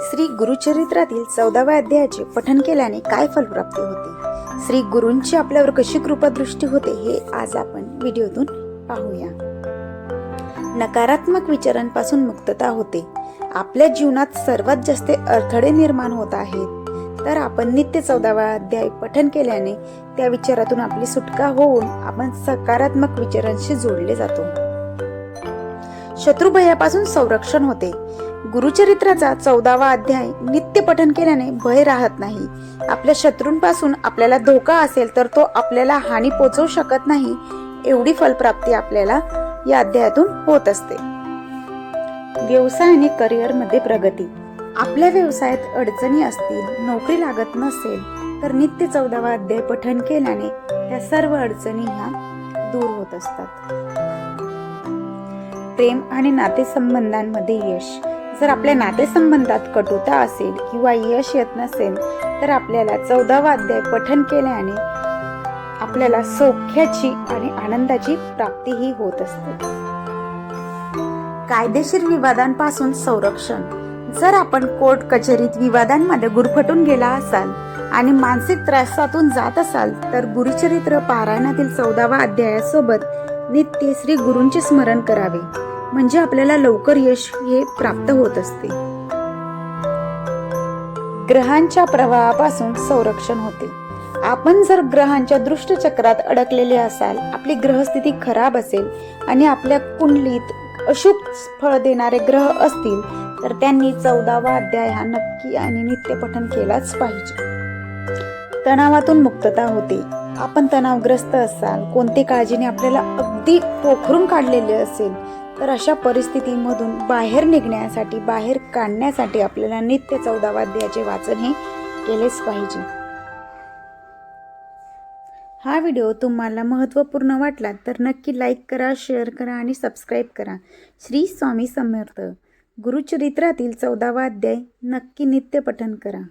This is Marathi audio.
श्री गुरुचरित्रातील चौदाव्या अध्यायाचे पठन केल्याने काय फलप्राप्ती होते? श्री गुरूंची आपल्यावर कशी कृपादृष्टी होते हे आज आपण व्हिडिओतून पाहूया. नकारात्मक विचारांपासून मुक्तता होते. आपल्या जीवनात सर्वात जास्त अडथळे निर्माण होत आहेत. तर आपण नित्य चौदावा अध्याय पठन केल्याने त्या विचारातून आपली सुटका होऊन आपण सकारात्मक विचारांशी जोडले जातो. शत्रुभयापासून संरक्षण होते. गुरुचरित्राचा चौदावा अध्याय नित्य पठन केल्याने भय राहत नाही. आपल्या शत्रूंपासून आपल्याला धोका असेल तर तो आपल्याला हानी पोचवू शकत नाही एवढी फलप्राप्ती आपल्याला या अध्यायातून होत असते. व्यवसाय आणि करिअरमध्ये प्रगती. आपल्या व्यवसायात अडचणी असतील नोकरी लागत नसेल तर नित्य चौदावा अध्याय पठन केल्याने त्या सर्व अडचणी ह्या दूर होत असतात. प्रेम आणि नातेसंबंधांमध्ये यश. जर आपल्या नातेसंबंधात कटुता असेल किंवा यश येत नसेल तर आपल्याला चौदावा अध्याय पठन केल्याने आपल्याला सौख्याची आणि आनंदाची प्राप्तीही होत असते. कायदेशीर विवादांपासून संरक्षण. जर आपण कोर्ट कचेरीत विवादांमध्ये गुरफटून गेला असाल आणि मानसिक त्रासातून जात असाल तर गुरुचरित्र पारायणातील चौदावा अध्यायासोबत नित्य श्री गुरूंचे स्मरण करावे. म्हणजे आपल्याला लवकर यश हे प्राप्त होत असते. ग्रहांच्या प्रवाहापासून संरक्षण होते. आपण जर ग्रहांच्या दृष्ट चक्रात अडकलेले असाल आपली ग्रहस्थिती खराब असेल आणि आपल्या कुंडलीत अशुभ फळ देणारे ग्रह असतील तर त्यांनी चौदावा अध्याय हा नक्की आणि नित्य पठन केलाच पाहिजे. तणावातून मुक्तता होते. आपण तणावग्रस्त असाल कोणती काळजीने आपल्याला अगदी पोखरून काढलेले असेल तर अशा परिस्थितीमधून बाहेर निघण्यासाठी बाहेर काढण्यासाठी आपल्याला नित्य चौदावाद्याचे वाचन हे केलेच पाहिजे. हा व्हिडिओ तुम्हाला महत्त्वपूर्ण वाटला तर नक्की लाईक करा शेअर करा आणि सबस्क्राईब करा. श्री स्वामी समर्थ. गुरुचरित्रातील चौदावा अध्याय नक्की नित्य पठन करा.